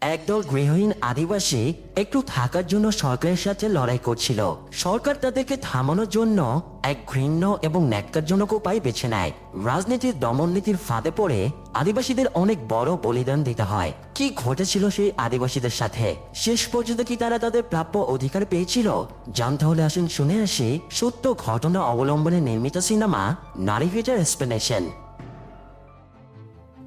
একদল গৃহহীন আদিবাসী একটু থাকার জন্য সরকারের সাথে লড়াই করছিল। সরকার তাদেরকে থামানোর জন্য এক ঘৃণ্য এবং ন্যাক্কারজনক উপায় বেছে নেয়। রাজনীতির দমননীতির ফাঁদে পড়ে আদিবাসীদের অনেক বড় বলিদান দিতে হয়। কি ঘটেছিল সেই আদিবাসীদের সাথে? শেষ পর্যন্ত কি তারা তাদের প্রাপ্য অধিকার পেয়েছিল? জানতে হলে আসুন শুনে আসি সত্য ঘটনা অবলম্বনে নির্মিত সিনেমা নারী ভিটার এক্সপ্লেনেশন।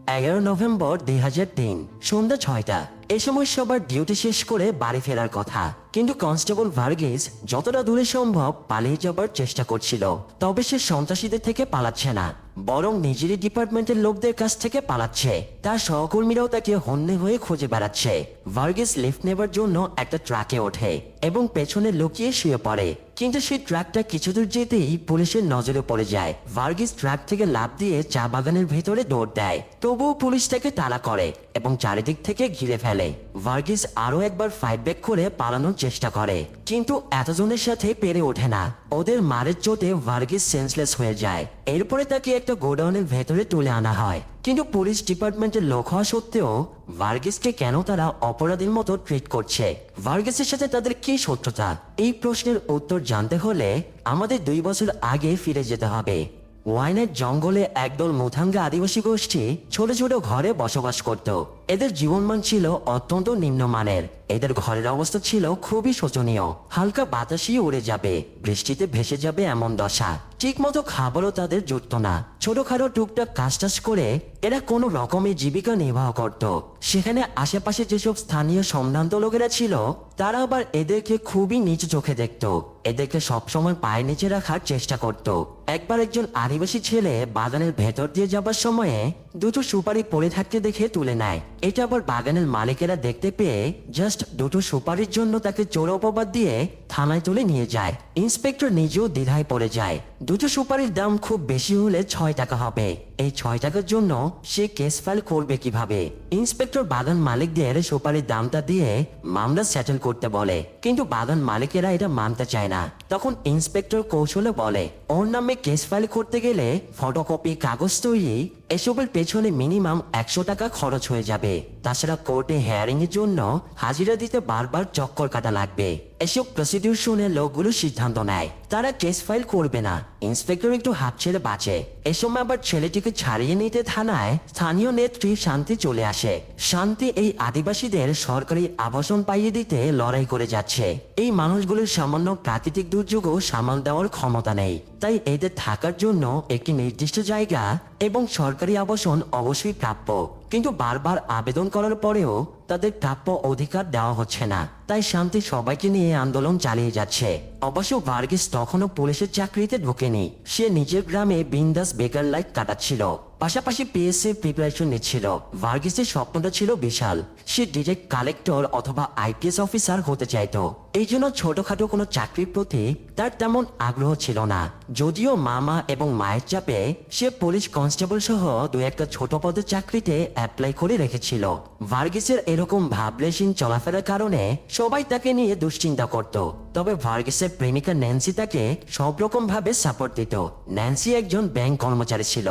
এগারো নভেম্বর দুই হাজার তিন, সন্ধ্যা ছয়টা। এ সময় সবার ডিউটি শেষ করে বাড়ি ফেরার কথা। কিন্তু কনস্টেবল ভার্গিস যতটা দূরে সম্ভব পালিয়ে যাবার চেষ্টা করছিল। তবে সে সন্ত্রাসীদের থেকে পালাচ্ছে না, বরং নিজেরই ডিপার্টমেন্টের লোকদের কাছ থেকে পালাচ্ছে। তার সহকর্মীরাও তাকে হন্যে হয়ে খুঁজে বেড়াচ্ছে। ভার্গিস লিফট নেবার জন্য একটা ট্রাকে ওঠে এবং পেছনে লুকিয়ে শুয়ে পড়ে। কিন্তু সেই ট্রাকটা কিছু দূর যেতেই পুলিশের নজরে পড়ে যায়। ভার্গিস ট্রাক থেকে লাফ দিয়ে চা বাগানের ভেতরে দৌড় দেয়। তবুও পুলিশ তাকে তাড়া করে এবং চারিদিক থেকে ঘিরে ফেলে। ভার্গিস আরও একবার ফাইট ব্যাক করে পালানোর চেষ্টা করে। কিন্তু এতজনের সাথে পেরে ওঠে না। ওদের মারের চোটে ভার্গিস সেন্সলেস হয়ে যায়। এরপরে তাকে একটা গোডাউনের ভেতরে তুলে আনা হয়। কিন্তু পুলিশ ডিপার্টমেন্টের লোক হওয়া সত্ত্বেও ভার্গিসকে কেন তারা অপরাধীর মতো ট্রিট করছে? ভার্গিসের সাথে তাদের কি সত্যতা এই প্রশ্নের উত্তর জানতে হলে আমাদের দুই বছর আগে ফিরে যেতে হবে। ওয়াইনের জঙ্গলে একদল মুথাঙ্গা আদিবাসী গোষ্ঠী ছোট ছোট ঘরে বসবাস করত। এদের জীবনমান ছিল অত্যন্ত নিম্নমানের। এদের ঘরের অবস্থা ছিল খুবই শোচনীয়। হালকা বাতাসই উড়ে যাবে, বৃষ্টিতে ভেসে যাবে এমন দশা। ঠিক মতো খাবারও তাদের জুটত না। ছোটখাটো টুকটাক কাজ টাজ করে এরা কোনো রকমের জীবিকা নির্বাহ করত। সেখানে আশেপাশে যেসব স্থানীয় সম্ভ্রান্ত লোকেরা ছিল, তারা আবার এদেরকে খুবই নিচু চোখে দেখত। এদেরকে সবসময় পায়ে নিচে রাখার চেষ্টা করত। একবার একজন আদিবাসী ছেলে বাগানের ভেতর দিয়ে যাবার সময়ে দুটো সুপারি পড়ে থাকতে দেখে তুলে নেয়। এটা আবার বাগানের মালিকেরা দেখতে পেয়ে জাস্ট দুটো সুপারির জন্য তাকে চোর অপবাদ দিয়ে থানায় তুলে নিয়ে যায়। ইন্সপেক্টর নিজেও দ্বিধায় পড়ে যায়। দুটো সুপারির দাম খুব বেশি হলে ছয় টাকা হবে। এই ছয় টাকার জন্য সে কেস ফাইল করবে কীভাবে? ইন্সপেক্টর বাগান মালিকদের সুপারির দামটা দিয়ে মামলা সেটেল করতে বলে। কিন্তু বাগান মালিকেরা এটা মানতে চায় না। তখন ইন্সপেক্টর কৌশলে বলে, ওর নামে কেস ফাইল করতে গেলে ফটোকপি, কাগজ তৈরি, এসবের পেছনে মিনিমাম একশো টাকা খরচ হয়ে যাবে। তাছাড়া কোর্টে হেয়ারিং এর জন্য হাজিরা দিতে বারবার চক্কর কাটা লাগবে। এসব প্রসিডিউর শুনে লোকগুলো সিদ্ধান্ত নেয়। তারা কেস ফাইল করবে না। ইন্সপেক্টর একটু হাত ছেড়ে বাঁচে। এ সময় আবার ছেলেটিকে ছাড়িয়ে নিতে থানায় স্থানীয় নেত্রী শান্তি চলে আসে। শান্তি এই আদিবাসীদের সরকারি আবাসন পাইয়ে দিতে লড়াই করে যাচ্ছে। এই মানুষগুলির সামান্য প্রাকৃতিক দুর্যোগও সামাল দেওয়ার ক্ষমতা নেই। তাই এদের থাকার জন্য একটি নির্দিষ্ট জায়গা এবং সরকারি আবাসন অবশ্যই প্রাপ্য। কিন্তু বারবার আবেদন করার পরেও তাদের প্রাপ্য অধিকার দেওয়া হচ্ছে না। তাই শান্তি সবাইকে নিয়ে আন্দোলন চালিয়ে যাচ্ছে। অবশ্য ভার্গিস তখনও পুলিশের চাকরিতে ঢোকেনি। সে নিজের গ্রামে বিন্দাস বেকার লাইফ কাটাচ্ছিল। পাশাপাশি পিএসসি প্রিপারেশন নিচ্ছিল। ভার্গিসের স্বপ্নটা ছিল বিশাল। সে ডিরেক্ট কালেক্টর অথবা আইপিএস অফিসার হতে চাইতো। এই জন্য ছোটখাটো কোনো চাকরির প্রতি তার তেমন আগ্রহ ছিল না। যদিও মামা এবং মায়ের চাপে সে পুলিশ কনস্টেবল সহ দু একটা ছোট পদের চাকরিতে অ্যাপ্লাই করে রেখেছিল। ভার্গিসের এরকম ভাবলেশীন চলাফেরার কারণে সবাই তাকে নিয়ে দুশ্চিন্তা করত। তবে ভার্গিসের প্রেমিকা ন্যান্সি তাকে সব রকম ভাবে সাপোর্ট দিত। ন্যান্সি একজন ব্যাংক কর্মচারী ছিল।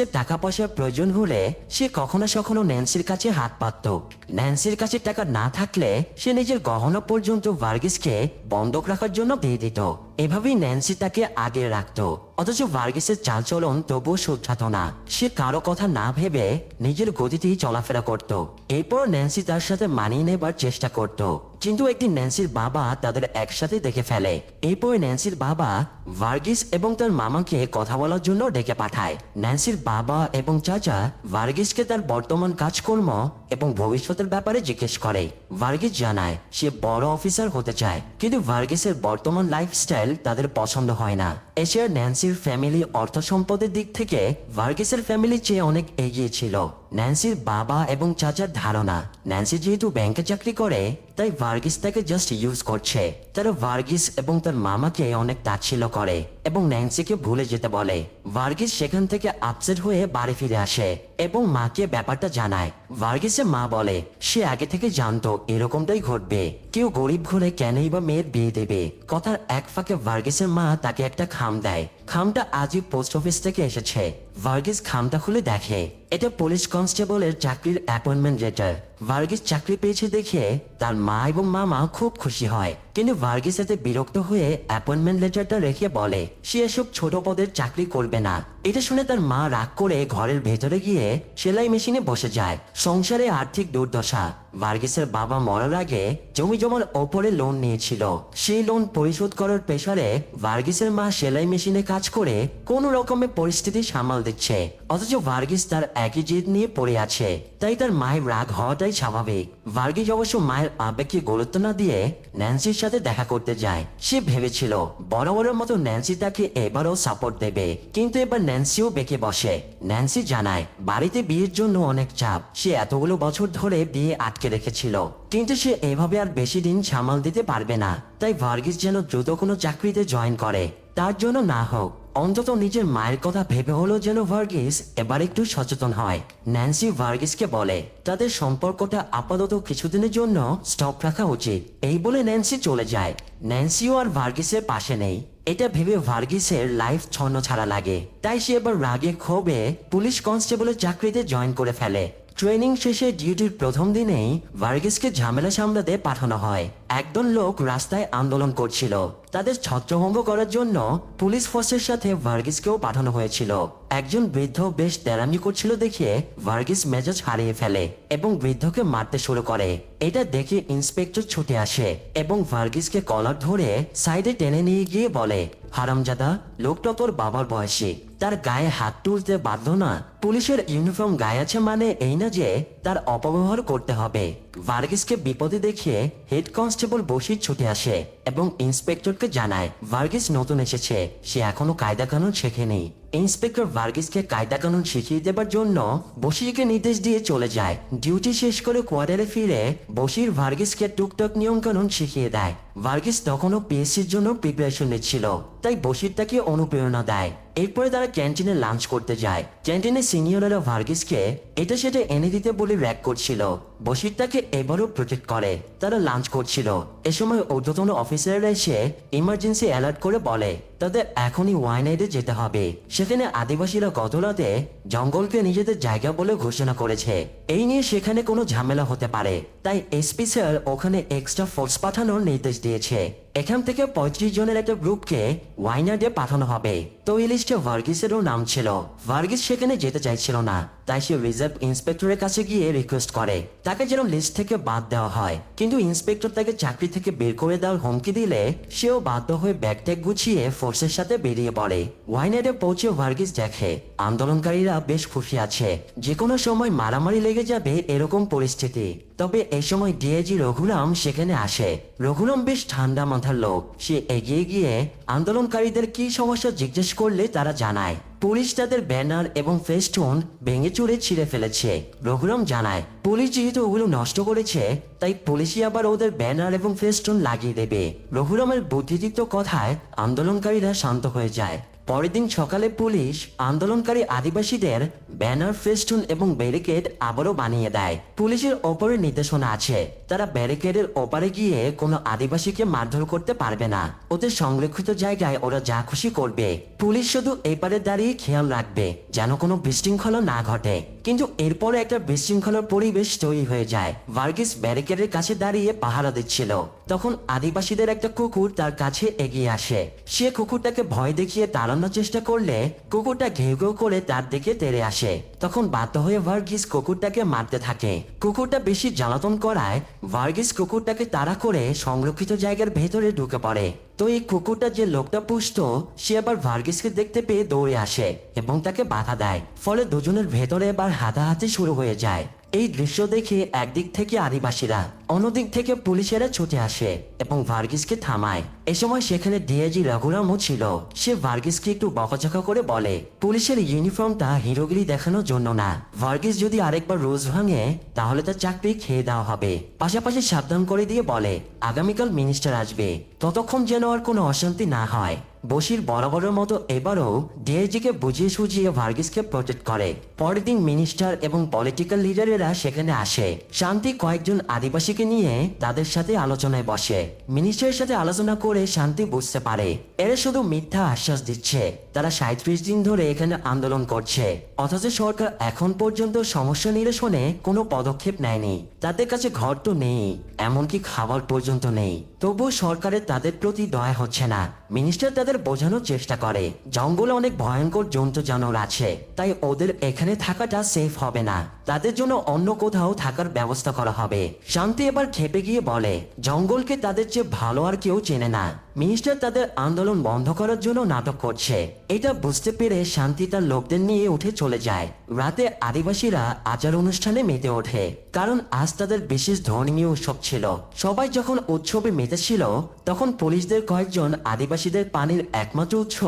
ভার্গিসের টাকা পয়সার প্রয়োজন হলে সে কখনো কখনো ন্যান্সির কাছে হাত পাতত। ন্যান্সির কাছে টাকা না থাকলে সে নিজের গহনা পর্যন্ত ভার্গিসকে বন্ধক রাখার জন্য দিয়ে দিত। এভাবেই ন্যান্সি তাকে আগে রাখতো। অথচ ভার্গিসের চালচলন তবুও শুধরাতো না। সে কারও কথা না ভেবে নিজের গতিতেই চলাফেরা করত। এরপর ন্যান্সি তার সাথে মানিয়ে নেবার চেষ্টা করত। কিন্তু একদিন ন্যান্সির বাবা তাদের একসাথে দেখে ফেলে। এরপর ন্যান্সির বাবা ভার্গিস এবং তার মামাকে কথা বলার জন্য ডেকে পাঠায়। ন্যান্সির বাবা এবং চাচা ভার্গিসকে তার বর্তমান কাজকর্ম এবং ভবিষ্যতের ব্যাপারে জিজ্ঞেস করে। ভার্গিস জানায়, সে বড় অফিসার হতে চায়। কিন্তু ভার্গিসের বর্তমান লাইফস্টাইল তাদের পছন্দ হয় না। এছাড়া ন্যান্সির ফ্যামিলি অর্থ সম্পদের দিক থেকে ভার্গিসের ফ্যামিলির চেয়ে অনেক এগিয়ে ছিল। ন্যান্সির বাবা এবং চাচার ধারণা, ন্যান্সি যেহেতু ব্যাংকে চাকরি করে, তাই ভার্গিস তাকে জাস্ট ইউজ করছে। তারা ভার্গিস এবং তার মামাকে অনেক তাচ্ছিল্য করে এবং ন্যান্সিকে ভুলে যেতে বলে। ভার্গিস সেখান থেকে আপসেট হয়ে বাড়ি ফিরে আসে এবং মাকে ব্যাপারটা জানায়। ভার্গিসের মা বলে, সে আগে থেকে জানতো এরকমটাই ঘটবে। কেউ গরিব ঘরে কেনই বা মেয়ের বিয়ে দেবে? কথার এক ফাঁকে ভার্গিসের মা তাকে একটা খাম দেয়। খামটা আজই পোস্ট অফিস থেকে এসেছে। ভার্গিস খামটা খুলে দেখে। এটা পুলিশ কনস্টেবলের চাকরির অ্যাপয়েন্টমেন্ট লেটার ভার্গিস চাকরি পেয়েছে দেখে তার মা এবং মামা খুব খুশি হয়। কিন্তু ভার্গিস এতে বিরক্ত হয়ে অ্যাপয়েন্টমেন্ট লেটারটা রেখে বলে, সে এসব ছোট পদের চাকরি করবে না। এটা শুনে তার মা রাগ করে ঘরের ভেতরে গিয়ে সেলাই মেশিনে বসে যায়। সংসারে আর্থিক দুর্দশা। ভার্গিসের বাবা মরার আগে জমি জমার ওপরে লোন নিয়েছিল। সেই লোন পরিশোধ করার পেশারে ভার্গিসের মা সেলাই মেশিনে কাজ করে কোন রকমে পরিস্থিতি সামাল দিচ্ছে। অথচ ভার্গিস তার একই জেদ নিয়ে পড়ে আছে। তাই তার মায়ের রাগ হওয়াটাই স্বাভাবিক। ভার্গিস অবশ্য মায়ের আবেগকে গুরুত্ব না দিয়ে ন্যান্সির সাথে দেখা করতে যায়। সে ভেবেছিল বরাবরের মতো ন্যান্সি তাকে এবারও সাপোর্ট দেবে। কিন্তু এবার ন্যান্সিও বেঁকে বসে। ন্যান্সি জানায়, বাড়িতে বিয়ের জন্য অনেক চাপ। সে এতগুলো বছর ধরে বিয়ে আটকে রেখেছিল। কিন্তু সে এভাবে আর বেশি দিন সামাল দিতে পারবে না। তাই ভার্গিস যেন দ্রুত কোনো চাকরিতে জয়েন করে। তার জন্য না হোক। অন্তত নিজের মায়ের কথা ভেবে হলো যেন ভার্গিস এবার একটু সচেতন হয়। ন্যান্সি ভার্গিসকে বলে, তাদের সম্পর্কটা আপাতত কিছুদিনের জন্য স্টপ রাখা উচিত। এই বলে ন্যান্সি চলে যায়। ন্যান্সিও আর ভার্গিসের পাশে নেই। এটা ভেবে ভার্গিসের লাইফ ছন্ন ছাড়া লাগে। তাই সে এবার রাগে ক্ষোভে পুলিশ কনস্টেবলের চাকরিতে জয়েন করে ফেলে। ট্রেনিং শেষে ডিউটির প্রথম দিনেই ভার্গিসকে ঝামেলা সামলাতে পাঠানো হয়। একদল লোক রাস্তায় আন্দোলন করছিল। তাদের ছত্রভঙ্গ করার জন্য পুলিশ ফোর্সের সাথে ভার্গিসকেও পাঠানো হয়েছিল। একজন বৃদ্ধ বেশ তেরামি করছিল দেখে ভার্গিস মেজাজ হারিয়ে ফেলে এবং বৃদ্ধকে মারতে শুরু করে। এটা দেখে ইন্সপেক্টর ছুটে আসে এবং ভার্গিসকে কলার ধরে সাইডে টেনে নিয়ে গিয়ে বলে, হারামজাদা, লোকটা তোর বাবার বয়সী। তার গায়ে হাত তুলতে বাধ্য না। পুলিশের ইউনিফর্ম গায়ে আছে মানে এই না যে তার অপব্যবহার করতে হবে। ভার্গিসকে বিপদে দেখিয়ে হেড কনস্টেবল বসির ছুটে আসে এবং ইন্সপেক্টরকে জানায়, ভার্গিস নতুন এসেছে, সে এখনও কায়দা কানুন শেখেনি। ইন্সপেক্টর ভার্গিসকে কায়দা কানুন শিখিয়ে দেবার জন্য বসিরকে নির্দেশ দিয়ে চলে যায়। ডিউটি শেষ করে কোয়ার্টারে ফিরে বসির ভার্গিসকে টুকটাক নিয়ম কানুন শিখিয়ে দেয়। ভার্গিস তখনও পিএসসির জন্য প্রিপারেশন নিচ্ছিল, তাই বসির তাকে অনুপ্রেরণা দেয়। এরপরে তারা ক্যান্টিনে লাঞ্চ করতে যায়। ক্যান্টিনে সিনিয়ররা ভার্গিসকে এটা সেটা এনে দিতে বলে র্যাক করছিল। বসির তাকে এবারও প্রোটেক্ট করে। তারা লাঞ্চ করছিল। এ সময় ঊর্ধ্বতন অফিসাররা এসে ইমার্জেন্সি অ্যালার্ট করে বলে, তাদের এখনই ওয়াইনাইডে যেতে হবে। সেখানে আদিবাসীরা গত রাতে জঙ্গলকে নিজেদের জায়গা বলে ঘোষণা করেছে। এই নিয়ে সেখানে কোনো ঝামেলা হতে পারে। তাই এসপি স্যার ওখানে এক্সট্রা ফোর্স পাঠানোর নির্দেশ দিয়েছে। এখান থেকে পঁয়ত্রিশ জনের একটা গ্রুপকে ওয়াইনার্ডে পাঠানো হবে। তো এই লিস্টে ভার্গিসেরও নাম ছিল। ভার্গিস সেখানে যেতে চাইছিল না, তাই সে রিজার্ভ ইন্সপেক্টরের কাছে গিয়ে রিকোয়েস্ট করে। তাকে যেন লিস্ট থেকে বাদ দেওয়া হয়। কিন্তু ইন্সপেক্টর তাকে চাকরি থেকে বের করে দেওয়ার হুমকি দিলে সেও বাধ্য হয়ে ব্যাগ ট্যাগ গুছিয়ে ফোর্সের সাথে বেরিয়ে পড়ে। ওয়াইনারে পৌঁছে ভার্গিস দেখে, আন্দোলনকারীরা বেশ খুশি আছে। যে কোনো সময় মারামারি লেগে যাবে এরকম পরিস্থিতি। তবে এই সময় ডিএজি রঘুরাম সেখানে আসে। রঘুরাম বেশ ঠান্ডা মাথার লোক। সে এগিয়ে গিয়ে আন্দোলনকারীদের কি সমস্যা জিজ্ঞেস করলে তারা জানায়, পুলিশ তাদের ব্যানার এবং ফেস্টুন ভেঙে চুরে ছিঁড়ে ফেলেছে। রঘুরাম জানায়, পুলিশ যেহেতু ওগুলো নষ্ট করেছে, তাই পুলিশই আবার ওদের ব্যানার এবং ফেস্টুন লাগিয়ে দেবে। রঘুরামের বুদ্ধিদীপ্ত কথায় আন্দোলনকারীরা শান্ত হয়ে যায়। পরের দিন সকালে পুলিশ আন্দোলনকারী আদিবাসীদের ব্যানার, ফেস্টুন এবং ব্যারিকেড আবারও বানিয়ে দেয়। পুলিশের ওপরে নির্দেশনা আছে। তারা ব্যারিকেডের ওপারে গিয়ে কোনো আদিবাসীকে মারধর করতে পারবে না। ওদের সংরক্ষিত জায়গায় ওরা যা খুশি করবে। পুলিশ শুধু এপারে দাঁড়িয়ে খেয়াল রাখবে, যেন কোনো বিশৃঙ্খলা না ঘটে। কিন্তু এরপরে একটা বিশৃঙ্খলার পরিবেশ তৈরি হয়ে যায়। ভার্গিস ব্যারিকেডের কাছে দাঁড়িয়ে পাহারা দিচ্ছিল। তখন আদিবাসীদের একটা কুকুর তার কাছে এগিয়ে আসে। সে কুকুরটাকে ভয় দেখিয়ে তাড়ানোর চেষ্টা করলে কুকুরটা ঘেউ ঘেউ করে তার দিকে তেড়ে আসে। তখন বাধ্য হয়ে ভার্গিস কুকুরটাকে মারতে থাকে। কুকুরটা বেশি জ্বালাতন করায় ভার্গিস কুকুরটাকে তাড়া করে সংরক্ষিত জায়গার ভেতরে ঢুকে পড়ে। তো এই কুকুরটা যে লোকটা পুষত সে আবার ভার্গিসকে দেখতে পেয়ে দৌড়ে আসে এবং তাকে বাধা দেয়। ফলে দুজনের ভেতরে এবার হাতাহাতি শুরু হয়ে যায়। এই দৃশ্য দেখে একদিক থেকে আদিবাসীরা অন্যদিক থেকে পুলিশেরা ছুটে আসে এবং ভার্গিসকে থামায়। এ সময় সেখানে ডিআইজি রঘুরামও ছিল। সে ভার্গিসকে একটু বকাঝকা করে বলে, পুলিশের ইউনিফর্মটা হিরোগিরি দেখানোর জন্য না। ভার্গিস যদি আরেকবার রোজ ভাঙে, তাহলে তার চাকরি খেয়ে দেওয়া হবে। পাশাপাশি সাবধান করে দিয়ে বলে, আগামীকাল মিনিস্টার আসবে। ততক্ষণ যেন আর কোনো অশান্তি না হয়। বসির বরাবরের মতো এবারও ডিআইজিকে বুঝিয়ে সুঝিয়ে ভার্গিসকে প্রোটেক্ট করে। পরের দিন মিনিস্টার এবং পলিটিক্যাল লিডারেরা সেখানে আসে। শান্তি কয়েকজন আদিবাসীকে শান্তিকে নিয়ে তাদের সাথে আলোচনায় বসে। মিনিস্টারের সাথে আলোচনা করে শান্তি বুঝতে পারে। এরা শুধু মিথ্যা আশ্বাস দিচ্ছে। তারা সাঁত্রিশ দিন ধরে এখানে আন্দোলন করছে। অথচ সরকার এখন পর্যন্ত সমস্যা নিরসনে কোনো পদক্ষেপ নেয়নি। তাদের কাছে ঘর তো নেই, এমনকি খাবার পর্যন্ত নেই। তবুও সরকারের তাদের প্রতি দয়া হচ্ছে না। মিনিস্টার তাদের বোঝানোর চেষ্টা করে। জঙ্গলে অনেক ভয়ঙ্কর জন্তু জানোয়ার আছে। তাই ওদের এখানে থাকাটা সেফ হবে না। তাদের জন্য অন্য কোথাও থাকার ব্যবস্থা করা হবে। শান্তি এবার খেপে গিয়ে বলে, জঙ্গলকে তাদের চেয়ে ভালো আর কেউ চেনে না। মিনিস্টার তাদের আন্দোলন বন্ধ করার জন্য নাটক করছে। এটা বুঝতে পেরে শান্তি তার লোকদের নিয়ে উঠে চলে যায়। রাতে আদিবাসীরা আচার অনুষ্ঠানে মেতে ওঠে, কারণ আজ তাদের বিশেষ ধর্মীয় উৎসব ছিল। সবাই যখন উৎসবে মেতেছিল তখন পুলিশদের কয়েকজন আদিবাসীদের পানির একমাত্র উৎস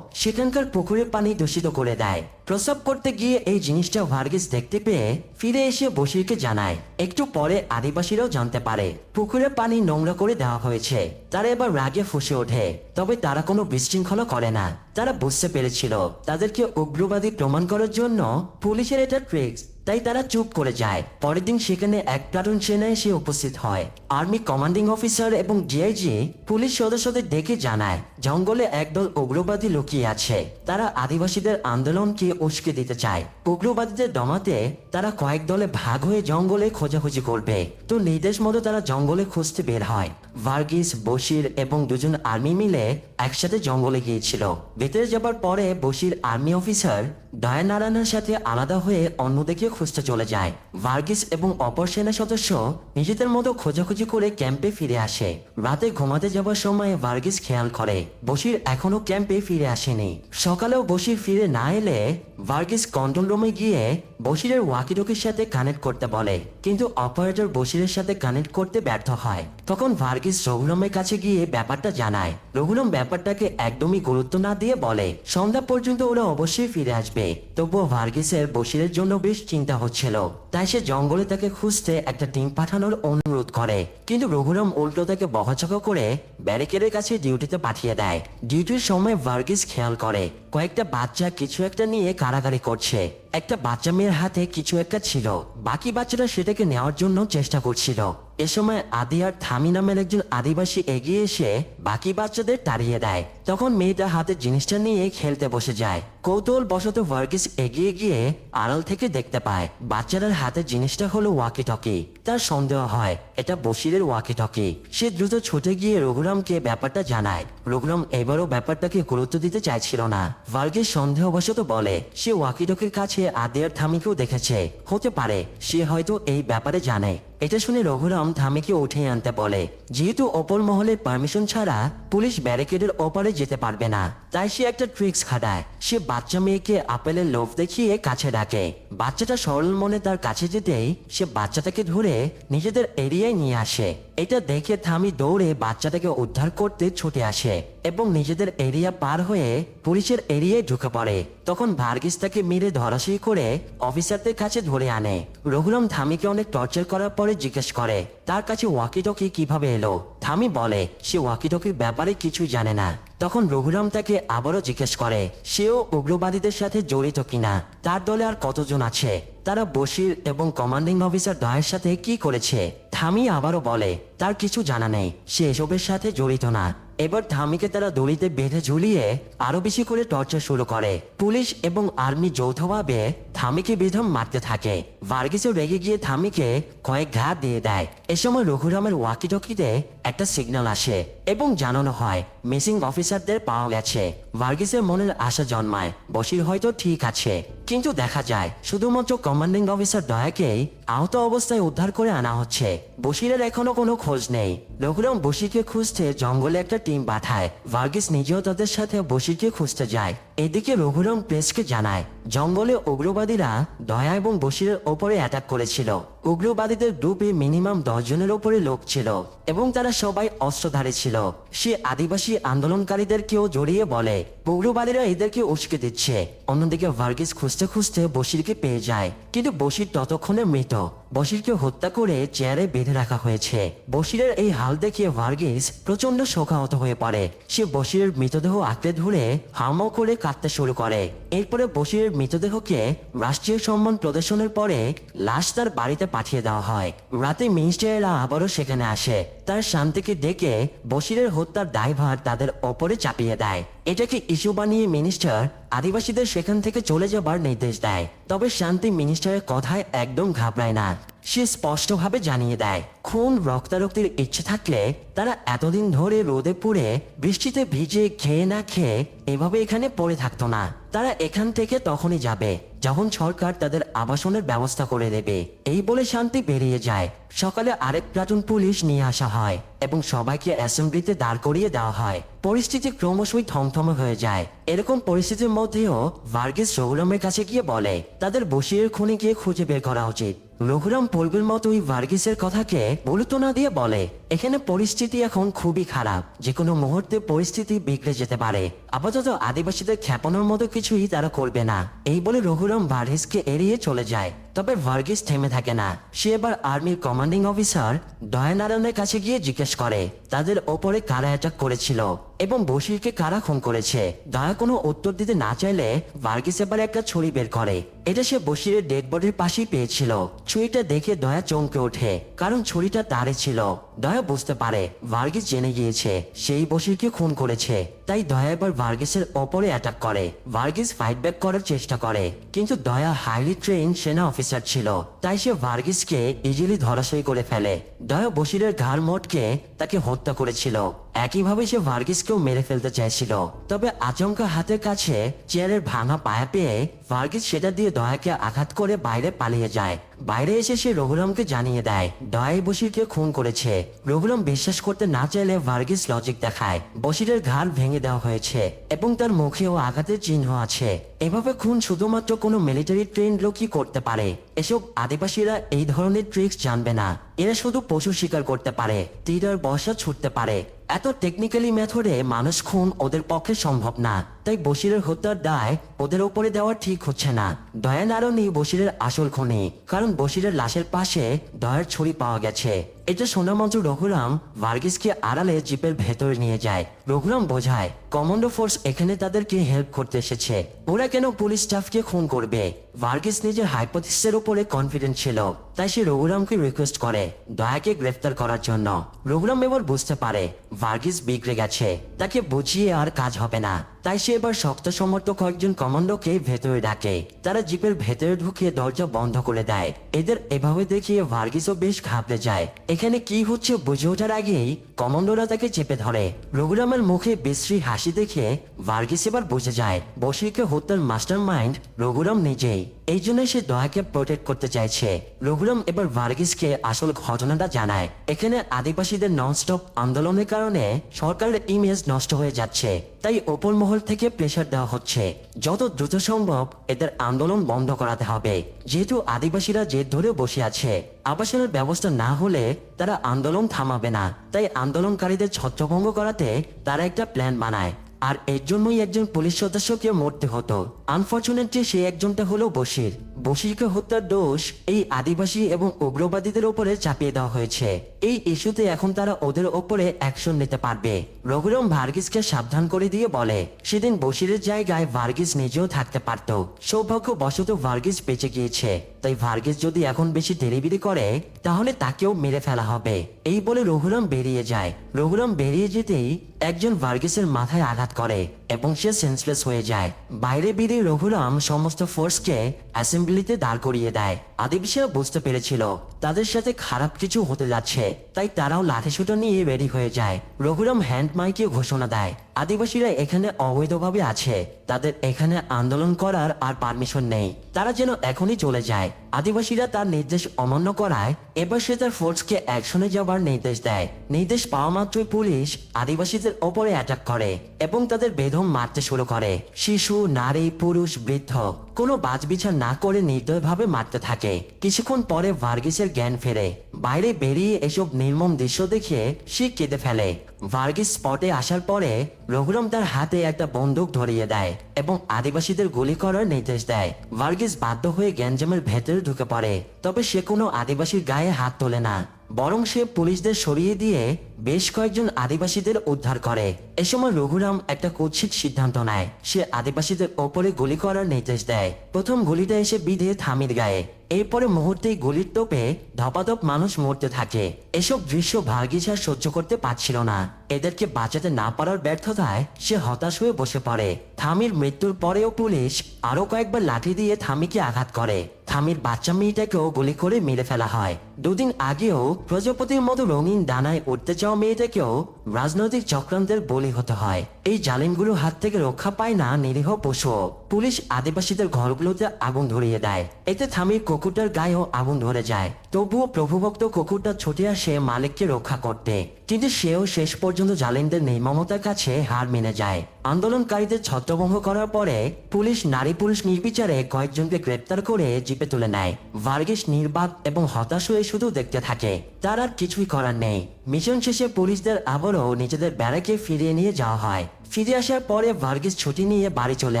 সেখানকার পুকুরের পানি দূষিত করে দেয়। প্রস্রাব করতে গিয়ে এই জিনিসটা ভার্গিস দেখতে পেয়ে ফিরে এসে বসিরকে জানায়, একটু পরে আদিবাসীরাও জানতে পারে পুকুরের পানি নোংরা করে দেওয়া হয়েছে। তারা এবার রাগে ফুসে ওঠে। তবে তারা কোনো বিশৃঙ্খলা করে না। তারা বুঝতে পেরেছিল। তাদেরকে উগ্রবাদী প্রমাণ করার জন্য পুলিশের এটা ট্রিক্স তাই তারা চুপ করে যায়। পরের দিন সেখানে এক প্লাটুন সেনা এসে উপস্থিত হয়। আর্মি কমান্ডিং অফিসার এবং ডিআইজি পুলিশ সদস্যদের ডেকে জানায়, জঙ্গলে একদল উগ্রবাদী লুকিয়ে আছে। তারা আদিবাসীদের আন্দোলনকে উস্কে দিতে চায়। উগ্রবাদীদের দমাতে তারা কয়েক দলে ভাগ হয়ে জঙ্গলে খোঁজাখুঁজি করবে। তো নির্দেশ মতো তারা জঙ্গলে খুঁজতে বের হয়। ভার্গিস, বশির এবং দুজন আর্মি মিলে একসাথে জঙ্গলে গিয়েছিল। ভেতরে যাবার পরে বশির আর্মি অফিসার দয়ানারায়ণের সাথে আলাদা হয়ে অন্য অন্যদিকে খুঁজতে চলে যায়। ভার্গিস এবং অপর সেনা সদস্য নিজেদের মতো খোঁজাখুঁজি করে ক্যাম্পে ফিরে আসে। রাতে ঘুমাতে যাবার সময় ভার্গিস খেয়াল করে বসির এখনও ক্যাম্পে ফিরে আসেনি। সকালেও বসির ফিরে না এলে ভার্গিস কন্ট্রোল রুমে গিয়ে বশিরের ওয়াকিটকির সাথে কানেক্ট করতে বলে। কিন্তু অপারেটর বসিরের সাথে কানেক্ট করতে ব্যর্থ হয়। তখন ভার্গিস রঘুলমের কাছে গিয়ে ব্যাপারটা জানায়। রঘুলম ব্যাপারটাকে একদমই গুরুত্ব না দিয়ে বলে, সন্ধ্যা পর্যন্ত ওরা অবশ্যই ফিরে আসবে। তবুও ভার্গিসের বসিরের জন্য বেশ চিন্তা হচ্ছিল। তাই সে জঙ্গলে তাকে খুঁজতে একটা টিম পাঠানোর অনুরোধ করে। কিন্তু রঘুরাম উল্টো তাকে বহাচকা করে ব্যারিকেডের কাছে ডিউটিতে পাঠিয়ে দেয়। ডিউটির সময় ভার্গিস খেয়াল করে। কয়েকটা বাচ্চা কিছু একটা নিয়ে কারাগারি করছে। একটা বাচ্চা মেয়ের হাতে কিছু একটা ছিল। বাকি বাচ্চারা সেটাকে নেওয়ার জন্য চেষ্টা করছিল। এ সময় আদি আর থামি নামের একজন আদিবাসী এগিয়ে এসে বাকি বাচ্চাদের তাড়িয়ে দেয়। তখন মেয়েটা হাতে জিনিসটা নিয়ে খেলতে বসে যায়। কৌতূহল বশত ভার্গিস এগিয়ে গিয়ে আড়াল থেকে দেখতে পায় বাচ্চাদের হাতে জিনিসটা হলো ওয়াকি টকি তার সন্দেহ হয় এটা বসিরের ওয়াকে টকে সে দ্রুত ছুটে গিয়ে রঘুরামকে ব্যাপারটা জানায়। রঘুরাম এবারও ব্যাপারটাকে গুরুত্ব দিতে চাইছিল না। ভার্গের সন্দেহবশত বলে, সে ওয়াকি টকির কাছে আদেয়ার থামিকেও দেখেছে। হতে পারে, সে হয়তো এই ব্যাপারে জানে। এটা শুনে রঘুরাম থামিকে উঠে আনতে বলে, যেহেতু অপর মহলের পারমিশন ছাড়া পুলিশ ব্যারিকেডের ওপারে যেতে পারবে না, তাই সে একটা ট্রিক্স খাটায়। সে বাচ্চা মেয়েকে আপেলের লোভ দেখিয়ে কাছে ডাকে। বাচ্চাটা সরল মনে তার কাছে যেতেই সে বাচ্চাটাকে ধরে নিজেদের এরিয়ায় নিয়ে আসে। এটা দেখে থামি দৌড়ে বাচ্চাটাকে উদ্ধার করতে ছুটে আসে এবং নিজেদের এরিয়া পার হয়ে পুলিশের এরিয়ায় ঢুকে পড়ে। তখন ভার্গিস তাকে মেরে ধরাশয়ী করে অফিসারদের কাছে ধরে আনে। রঘুরাম থামিকে অনেক টর্চার করার পরে জিজ্ঞেস করে, তার কাছে ওয়াকিটকি কীভাবে এলো? থামি বলে, সে ওয়াকিটকির ব্যাপারে কিছু জানে না। তখন রঘুরাম তাকে আবারও জিজ্ঞেস করে, সেও উগ্রবাদীদের সাথে জড়িত কিনা? তার দলে আর কতজন আছে? তারা বশির এবং কমান্ডিং অফিসার দয়ের সাথে কি করেছে? থামি আবারও বলে, তার কিছু জানা নেই, সে এসবের সাথে জড়িত না। এবার থামিকে তারা দড়িতে বেঁধে ঝুলিয়ে আরও বেশি করে টর্চার শুরু করে। পুলিশ এবং আর্মি যৌথভাবে থামিকে বিধম মারতে থাকে। ভার্গিসও রেগে গিয়ে থামিকে কয়েক ঘা দিয়ে দেয়। এ সময় রঘুরামের ওয়াকিটকিতে একটা সিগন্যাল আসে এবং জানানো হয় মিসিং অফিসারদের পাওয়া গেছে। ভার্গিসের মনের আশা জন্মায়। বসির হয়তো ঠিক আছে। কিন্তু দেখা যায়, শুধুমাত্র কমান্ডিং অফিসার দয়াকেই আহত অবস্থায় উদ্ধার করে আনা হচ্ছে। বসিরের এখনও কোনো খোঁজ নেই। লোকরাম বসিরকে খুঁজতে জঙ্গলে একটা টিম পাঠায়। ভার্গিস নিজেও তাদের সাথে বসিরকে খুঁজতে যায়। এদিকে রঘুরাম প্রেসকে জানায় জঙ্গলে উগ্রবাদীরা দয়া এবং বসিরের ওপরে অ্যাটাক করেছিল। উগ্রবাদীদের গ্রুপে মিনিমাম দশজনের ওপরে লোক ছিল এবং তারা সবাই অস্ত্রধারী ছিল। সে আদিবাসী আন্দোলনকারীদেরকেও জড়িয়ে বলে, উগ্রবাদীরা এদেরকে উস্কে দিচ্ছে। অন্যদিকে ভার্গিস খুঁজতে খুঁজতে বসিরকে পেয়ে যায়। কিন্তু বসির ততক্ষণে মৃত। বসিরকে হত্যা করে চেয়ারে বেঁধে রাখা হয়েছে। বসিরের এই হাল দেখে ভার্গিস প্রচণ্ড শোকাহত হয়ে পড়ে। সে বশিরের মৃতদেহ আঁকড়ে ধরে হামও করে কাঁদতে শুরু করে। এরপরে বশিরের মৃতদেহকে রাষ্ট্রীয় সম্মান প্রদর্শনের পরে লাশ তার বাড়িতে পাঠিয়ে দেওয়া হয়। রাতে মিনিস্টারেরা আবারও সেখানে আসে। তার শান্তিকে ডেকে বসিরের হত্যার দায়ভার তাদের ওপরে চাপিয়ে দেয়। এটাকে ইস্যু বানিয়ে মিনিস্টার আদিবাসীদের সেখান থেকে চলে যাবার নির্দেশ দেয়। তবে শান্তি মিনিস্টারের কথায় একদম ঘাবড়ায় না। সে স্পষ্টভাবে জানিয়ে দেয়, খুন রক্তারক্তির ইচ্ছে থাকলে তারা এতদিন ধরে রোদে পুড়ে বৃষ্টিতে ভিজে খেয়ে না খেয়ে এভাবে এখানে পড়ে থাকতো না। তারা এখান থেকে তখনই যাবে। যখন সরকার তাদের আবাসনের ব্যবস্থা করে দেবে, এই বলে শান্তি বেরিয়ে যায়। সকালে আরেক প্লাটুন পুলিশ নিয়ে আসা হয় এবং সবাইকে অ্যাসেম্বলিতে দাঁড় করিয়ে দেওয়া হয়। পরিস্থিতি ক্রমশই থমথমে হয়ে যায়। এরকম পরিস্থিতির মধ্যেও ভার্গিস রঘুরামের কাছে গিয়ে বলে, তাদের বসিরের খুনি গিয়ে খুঁজে বের করা উচিত। রঘুরাম পূর্বের মতোই ভার্গিসের কথাকে গুরুত্ব না দিয়ে বলে এখানে পরিস্থিতি এখন খুবই খারাপ। যে কোনো মুহূর্তে পরিস্থিতি বিগড়ে যেতে পারে। আপাতত আদিবাসীদের খেপানোর মতো কিছুই তারা করবে না। এই বলে রঘুরাম ভার্গিসকে এড়িয়ে চলে যায়। তবে ভার্গিস থেমে থাকে না। সে এবার আর্মির কমান্ডিং অফিসার দয়ানারায়ণের কাছে গিয়ে জিজ্ঞেস করে, তাদের ওপরে কারা অ্যাটাক করেছিল? এবং বশিরকে কারা খুন করেছে? দয়া কোনো উত্তর দিতে না চাইলে ভার্গিস এবার একটা ছুরি বের করে। এটা সে বশিরের ডেড বডির পাশেই পেয়েছিল। ছুরিটা দেখে দয়া চমকে ওঠে, কারণ ছুরিটা তারে ছিল। দয়া বুঝতে পারে, ভার্গিস জেনে গিয়েছে, সেই বসিরকে খুন করেছে। তাই দয়া এবার ভার্গিসের ওপরে অ্যাটাক করে। ভার্গিস ফাইট ব্যাক করার চেষ্টা করে। কিন্তু দয়া হাইলি ট্রেন সেনা অফিসার ছিল। তাই সে ভার্গিসকে ইজিলি ধরাশয়ী করে ফেলে। দয়া বসিরের ঘাড় মোটকে তাকে হত্যা করেছিল। একইভাবে সে ভার্গিসকেও মেরে ফেলতে চাইছিল। তবে আচমকা হাতের কাছে চেয়ারের ভাঙা পায়া পেয়ে ভার্গিস সেটা দিয়ে দয়াকে আঘাত করে বাইরে পালিয়ে যায়। বাইরে এসে সে রঘুরামকে জানিয়ে দেয়, দয়াই বশিরকে খুন করেছে। রঘুরাম বিশ্বাস করতে না চাইলে ভার্গিস লজিক দেখায়। বশিরের ঘাড় ভেঙে দেওয়া হয়েছে এবং তার মুখেও আঘাতের চিহ্ন আছে। এভাবে খুন শুধুমাত্র কোনো মিলিটারি ট্রেন লোকই করতে পারে। এসব আদিবাসীরা এই ধরনের ট্রিক্স জানবে না। এরা শুধু পশু শিকার করতে পারে। তীর বর্ষা ছুটতে পারে। এত টেকনিক্যালি মেথডে মানুষ খুন ওদের পক্ষে সম্ভব না। তাই বশিরের হত্যার দায় ওদের ওপরে দেওয়া ঠিক হচ্ছে না। দয়া নারণী বসিরের আসল খুনি, কারণ বসিরের লাশের পাশে দয়ার ছড়ি পাওয়া গেছে। এটা শোনা মাত্র রঘুরাম ভার্গিসকে আড়ালে জিপের ভেতরে নিয়ে যায়। রঘুরাম বোঝায়, কমান্ডো ফোর্স এখানে তাদেরকে হেল্প করতে এসেছে। ওরা কেন পুলিশ স্টাফকে খুন করবে? ভার্গিস নিজের হাইপোথিসের উপরে কনফিডেন্ট ছিল, তাই সে রঘুরামকে রিকোয়েস্ট করে, দয়াকে গ্রেফতার করার জন্য। রঘুরাম এবার বুঝতে পারে, ভার্গিস বিগড়ে গেছে। তাকে বুঝিয়ে আর কাজ হবে না। তাই সে এবার শক্ত সমর্থক কয়েকজন কমান্ডোকে ভেতরে ডাকে। তারা জিপের ভেতরে ঢুকিয়ে দরজা বন্ধ করে দেয়। এদের এভাবে দেখিয়ে ভার্গিসও বেশ ঘাবড়ে যায়। এখানে কি হচ্ছে বুঝে ওঠার আগেই কমান্ডোরা তাকে চেপে ধরে। রঘুরামের মুখে বিশ্রী হাসি দেখে ভার্গিস এবার বুঝে যায় বসিরকে হত্যার মাস্টার মাইন্ড রঘুরাম নিজেই। এই জন্য সে দয়াকে প্রোটেক্ট করতে চাইছে। রঘুরাম এবার ভার্গিসকে আসল ঘটনাটা জানায়। এখানে আদিবাসীদের ননস্টপ আন্দোলনের কারণে সরকারের ইমেজ নষ্ট হয়ে যাচ্ছে। তাই ওপর মহল থেকে প্রেশার দেওয়া হচ্ছে। যত দ্রুত সম্ভব এদের আন্দোলন বন্ধ করাতে হবে। যেহেতু আদিবাসীরা জেদ ধরে বসে আছে, আবাসনের ব্যবস্থা না হলে তারা আন্দোলন থামাবে না। তাই আন্দোলনকারীদের ছত্রভঙ্গ করাতে তারা একটা প্ল্যান বানায়। আর এর জন্যই একজন পুলিশ সদস্যকে মরতে হতো। আনফর্চুনেটলি, সে একজনটা হলো বশির। বশিরকে হত্যার দোষ এই আদিবাসী এবং উগ্রবাদীদের ওপরে চাপিয়ে দেওয়া হয়েছে। এই ইস্যুতে এখন তারা ওদের ওপরে অ্যাকশন নিতে পারবে। রঘুরাম ভার্গিসকে সাবধান করে দিয়ে বলে, সেদিন বশিরের জায়গায় ভার্গিস নিজেও থাকতে পারত। সৌভাগ্য বশত ভার্গিস বেঁচে গিয়েছে। তাই ভার্গিস যদি এখন বেশি ডেলিভারি করে, তাহলে তাকেও মেরে ফেলা হবে। এই বলে রঘুরাম বেরিয়ে যায়। রঘুরাম বেরিয়ে যেতেই একজন ভার্গিসের মাথায় আঘাত করে। এবং সে সেন্সলেস হয়ে যায়। বাইরে বেরিয়ে রঘুরাম সমস্ত ফোর্সকে অ্যাসেম্বলিতে দাঁড় করিয়ে দেয়। আদিবাসীরা বুঝতে পেরেছিল, তাদের সাথে খারাপ কিছু হতে যাচ্ছে, তাই তারাও লাঠিসুটো নিয়ে রেডি হয়ে যায়। রঘুরাম হ্যান্ড মাইকে ঘোষণা দেয়, আদিবাসীরা এখানে অবৈধভাবে আছে, তাদের এখানে আন্দোলন করার আর পারমিশন নেই। তারা যেন এখনই চলে যায়। আদিবাসীরা তার নির্দেশ অমান্য করায়, এবার সে তার ফোর্সকে অ্যাকশনে যাওয়ার নির্দেশ দেয়। নির্দেশ পাওয়া মাত্রই পুলিশ আদিবাসীদের ওপরে অ্যাটাক করে এবং তাদের বেদম মারতে শুরু করে। শিশু, নারী, পুরুষ, বৃদ্ধ কোনো বাজবিচার না করে নির্দয়ভাবে মারতে থাকে। কিছুক্ষণ পরে ভার্গিসের জ্ঞান ফেরে। বাইরে বেরিয়ে এসব নির্মম দৃশ্য দেখে সে কেঁদে ফেলে। ভার্গিস স্পটে আসার পরে রঘুরাম তার হাতে একটা বন্দুক ধরিয়ে দেয় এবং আদিবাসীদের গুলি করার নির্দেশ দেয়। ভার্গিস বাধ্য হয়ে গ্যাঞ্জামের ভেতরে ঢুকে পড়ে, তবে সে কোনো আদিবাসীর গায়ে হাত তোলে না। বরং সে পুলিশদের সরিয়ে দিয়ে বেশ কয়েকজন আদিবাসীদের উদ্ধার করে। এ সময় রঘুরাম একটা কুৎসিত সিদ্ধান্ত নেয়। সে আদিবাসীদের ওপরে গুলি করার নির্দেশ দেয়। প্রথম গুলিটা এসে বিধে থামির গায়ে এরপরে মুহূর্তেই গুলির টোপে ধপাধপ মানুষ মরতে থাকে। এসব দৃশ্য ভার্গিস সহ্য করতে পারছিল না। এদেরকে বাঁচাতে না পারার ব্যর্থতায় সে হতাশ হয়ে বসে পড়ে। থামির মৃত্যুর পরেও পুলিশ আরও কয়েকবার লাঠি দিয়ে থামিকে আঘাত করে। থামির বাচ্চা মেয়েটাকেও গুলি করে মেরে ফেলা হয়। দুদিন আগেও প্রজাপতির মতো রঙিন ডানায় উঠতে চাওয়া মেয়েটাকেও রাজনৈতিক চক্রান্তের বলি হতে হয়। এই জালিমগুলোর হাত থেকে রক্ষা পায় না নিরীহ পশু। পুলিশ আদিবাসীদের ঘরগুলোতে আগুন ধরিয়ে দেয়। এতে থামিয়ে কুকুরটার গায়েও আগুন ধরে যায়। তবুও প্রভুভক্ত কুকুরটা ছুটে আসে মালিককে রক্ষা করতে। কিন্তু সেও শেষ পর্যন্ত জালিমদের নির্মমতার কাছে হার মেনে যায়। আন্দোলনকারীদের ছত্রভঙ্গ করার পরে পুলিশ, নারী পুরুষ নির্বিচারে কয়েকজনকে গ্রেপ্তার করে জিপে তুলে নেয়। ভার্গিস নির্বাক এবং হতাশ হয়ে শুধু দেখতে থাকে। তার আর কিছুই করার নেই। মিশন শেষে পুলিশদের আবারও নিজেদের ব্যারাকে ফিরিয়ে নিয়ে যাওয়া হয়। ফিরে আসার পরে ভার্গিস ছুটি নিয়ে বাড়ি চলে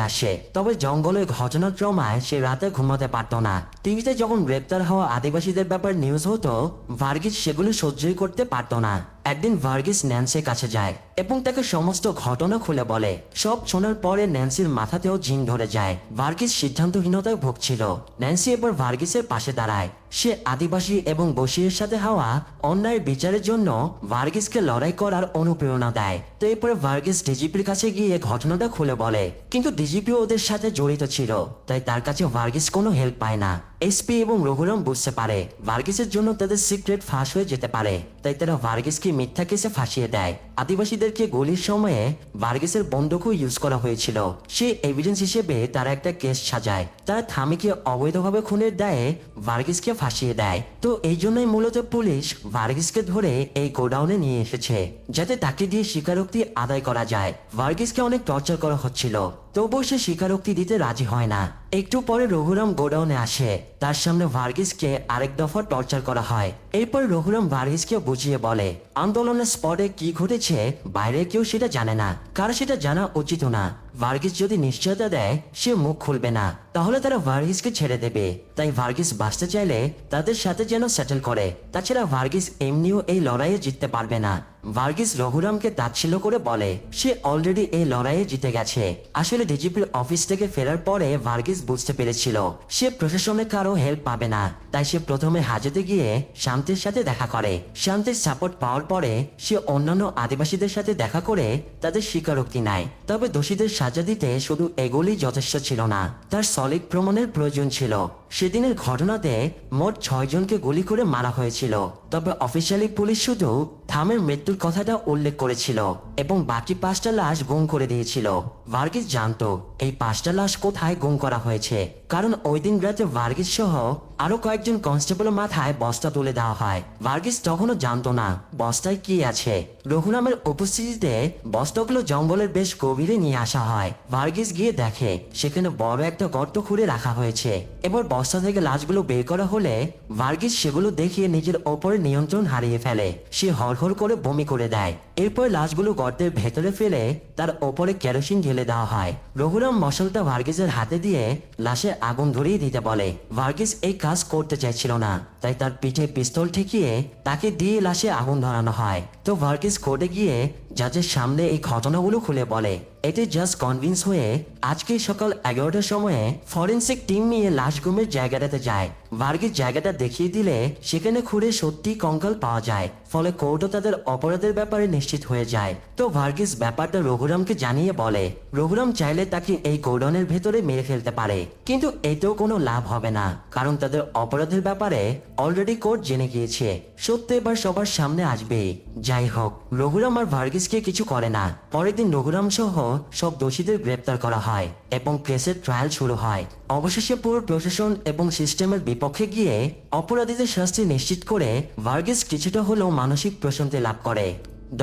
আসে। তবে জঙ্গলের ঘটনাক্রমায় সে রাতে ঘুমাতে পারত না। টিভিতে যখন গ্রেপ্তার হওয়া আদিবাসীদের ব্যাপার নিউজ হতো, ভার্গিস সেগুলো সহ্যই করতে পারত না। একদিন ভার্গিস ন্যান্সির কাছে যায় এবং তাকে সমস্ত ঘটনা খুলে বলে। সব শোনার পরে ন্যান্সির মাথাতেও জিন ধরে যায়। ভার্গিস সিদ্ধান্তহীনতায় ভুগছিল। ন্যান্সি এবার ভার্গিসের পাশে দাঁড়ায়। সে আদিবাসী এবং বসিরের সাথে হওয়া অন্যায়ের বিচারের জন্য ভার্গিসকে লড়াই করার অনুপ্রেরণা দেয়। তো এরপরে ভার্গিস ডিজিপির কাছে গিয়ে ঘটনাটা খুলে বলে। কিন্তু ডিজিপি ওদের সাথে জড়িত ছিল। তাই তার কাছে ভার্গিস কোনো হেল্প পায় না। এসপি এবং রঘুরাম বুঝতে পারে। ভার্গিসের জন্য তাদের সিক্রেট ফাঁস হয়ে যেতে পারে। তাই তারা ভার্গিসকে মিথ্যা কেসে ফাঁসিয়ে দেয়। আদিবাসীদেরকে গুলির সময়ে ভার্গিসের বন্দুকও ইউজ করা হয়েছিল। সেই এভিডেন্স হিসেবে তারা একটা কেস সাজায়। তারা থামিকে অবৈধভাবে খুনের দায়ে ভার্গিসকে ফাঁসিয়ে দেয়। তো এই জন্যই মূলত পুলিশ ভার্গিসকে ধরে এই গোডাউনে নিয়ে এসেছে, যাতে তাকে দিয়ে স্বীকারোক্তি আদায় করা যায়। ভার্গিসকে অনেক টর্চার করা হচ্ছিল, তবুও সে স্বীকারোক্তি দিতে রাজি হয় না। একটু পরে রঘুরাম গোডাউনে আসে। তার সামনে ভার্গিসকে আরেক দফা টর্চার করা হয়। এরপর রঘুরাম ভার্গিসকে বুঝিয়ে বলে, আন্দোলনের স্পটে কি ঘটেছে বাইরে কেউ সেটা জানে না। কার সেটা জানা উচিত না। ভার্গিস যদি নিশ্চয়তা দেয়, সে মুখ খুলবে না। তাহলে তারা ভার্গিসকে ছেড়ে দেবে। তাই ভার্গিস বাঁচতে চাইলে তাদের সাথে যেন সেটেল করে। তাছাড়া ভার্গিস এমনিও এই লড়াইয়ে জিততে পারবে না। ভার্গিস রঘুরামকে তাচ্ছিল্য করে বলে, সে অলরেডি এই লড়াইয়ে জিতে গেছে। আসলে ডিজিপির অফিস থেকে ফেরার পরে ভার্গিস বুঝতে পেরেছিল, সে প্রশাসনে কারও হেল্প পাবে না। তাই সে প্রথমে হাজতে গিয়ে শান্তির সাথে দেখা করে। শান্তির সাপোর্ট পাওয়ার পরে সে অন্যান্য আদিবাসীদের সাথে দেখা করে তাদের স্বীকারোক্তি নেয়। তবে দোষীদের সাজা দিতে শুধু এগুলি যথেষ্ট ছিল না, তার সলিড প্রমাণের প্রয়োজন ছিল। সেদিনের ঘটনাতে মোট ছয় জনকে গুলি করে মারা হয়েছিল। তবে অফিসিয়ালি পুলিশ শুধু থামের মৃত্যুর কথাটা উল্লেখ করেছিল এবং বাকি পাঁচটা লাশ গুম করে দিয়েছিল। ভার্গিস জানতো, এই পাঁচটা লাশ কোথায় গুম করা হয়েছে? কারণ ওই দিন রাতে ভার্গিস সহ আরও কয়েকজন কনস্টেবলের মাথায় বস্তা তুলে দেওয়া হয়। ভার্গিস তখনও জানতো না বস্তায় কি আছে। রঘুরামের উপস্থিতিতে বস্তাগুলো জঙ্গলের বেশ গভীরে নিয়ে আসা হয়। ভার্গিস গিয়ে দেখে, সেখানে বড় একটা গর্ত খুঁড়ে রাখা হয়েছে। এবার বস্তা থেকে লাশগুলো বের করা হলে ভার্গিস সেগুলো দেখিয়ে নিজের ওপরে নিয়ন্ত্রণ হারিয়ে ফেলে। সে হড়হড় করে বমি করে দেয়। এরপর লাশগুলো গর্তের ভেতরে ফেলে তার ওপরে কেরোসিন ঢেলে দেওয়া হয়। রঘুরাম মশলটা ভার্গিসের হাতে দিয়ে লাশে আগুন ধরিয়ে দিতে বলে। ভার্গিস এই কাজ করতে চাইছিল না। তাই তার পিঠে পিস্তল ঠেকিয়ে তাকে দিয়ে লাশে আগুন ধরানো হয়। তো ভার্গিস কোর্টে গিয়ে জাজের সামনে এই ঘটনাগুলো খুলে বলে। এতে জাস্ট কনভিন্স হয়ে আজকে সকাল এগারোটার সময়ে ফরেন্সিক টিম নিয়ে লাশ গুমের জায়গাটাতে যায়। ভার্গিস জায়গাটা দেখিয়ে দিলে সেখানে খুঁড়ে সত্যি কঙ্কাল পাওয়া যায়, ফলে কোর্টও তাদের অপরাধের ব্যাপারে নিশ্চিত হয়ে যায়। তো ভার্গিস ব্যাপারটা রঘুরামকে জানিয়ে বলে, রঘুরাম চাইলে তাকে এই গোডাউনের ভেতরে মেরে ফেলতে পারে, কিন্তু এতেও কোনো লাভ হবে না, কারণ তাদের অপরাধের ব্যাপারে অলরেডি কোর্ট জেনে গিয়েছে। সত্য এবার সবার সামনে আসবে। যাই হোক, রঘুরাম আর ভার্গিসকে কিছু করে না। পরের দিন রঘুরাম সহ সব দোষীদের গ্রেপ্তার করা হয় এবং কেসের ট্রায়াল শুরু হয়। অবশেষে পুরো প্রশাসন এবং সিস্টেমের বিপক্ষে গিয়ে অপরাধীদের শাস্তি নিশ্চিত করে ভার্গিস কিছুটা হলেও মানসিক প্রশান্তি লাভ করে।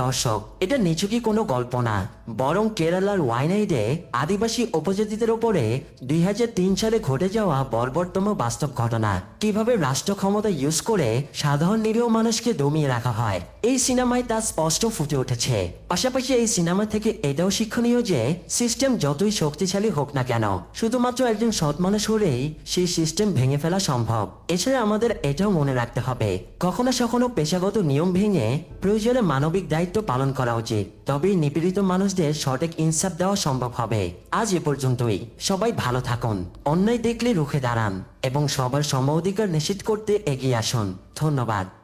দর্শক, এটা নিচুকি কোনো গল্প না। বরং কেরালার ওয়াইনাইডে আদিবাসী উপজাতিদের ওপরে দুই হাজার তিন সালে ঘটে যাওয়া বর্বরতম বাস্তব ঘটনা। কীভাবে রাষ্ট্র ক্ষমতা ইউজ করে সাধারণ নিরীহ মানুষকে দমিয়ে রাখা হয় এই সিনেমায় তা স্পষ্ট ফুটে উঠেছে। পাশাপাশি এই সিনেমা থেকে এটাও শিক্ষণীয় যে, সিস্টেম যতই শক্তিশালী হোক না কেন, শুধুমাত্র একজন সৎ মানুষ হলেই সেই সিস্টেম ভেঙে ফেলা সম্ভব। এছাড়া আমাদের এটাও মনে রাখতে হবে, কখনো সখনো পেশাগত নিয়ম ভেঙে প্রয়োজনে মানবিক দায়িত্ব পালন করা উচিত। তবেই নিপীড়িত মানুষদের সঠিক ইনসাফ দেওয়া সম্ভব হবে। আজ এ পর্যন্তই। সবাই ভালো থাকুন, অন্যায় দেখলে রুখে দাঁড়ান, এবং সবার সম অধিকার নিশ্চিত করতে এগিয়ে আসুন। ধন্যবাদ।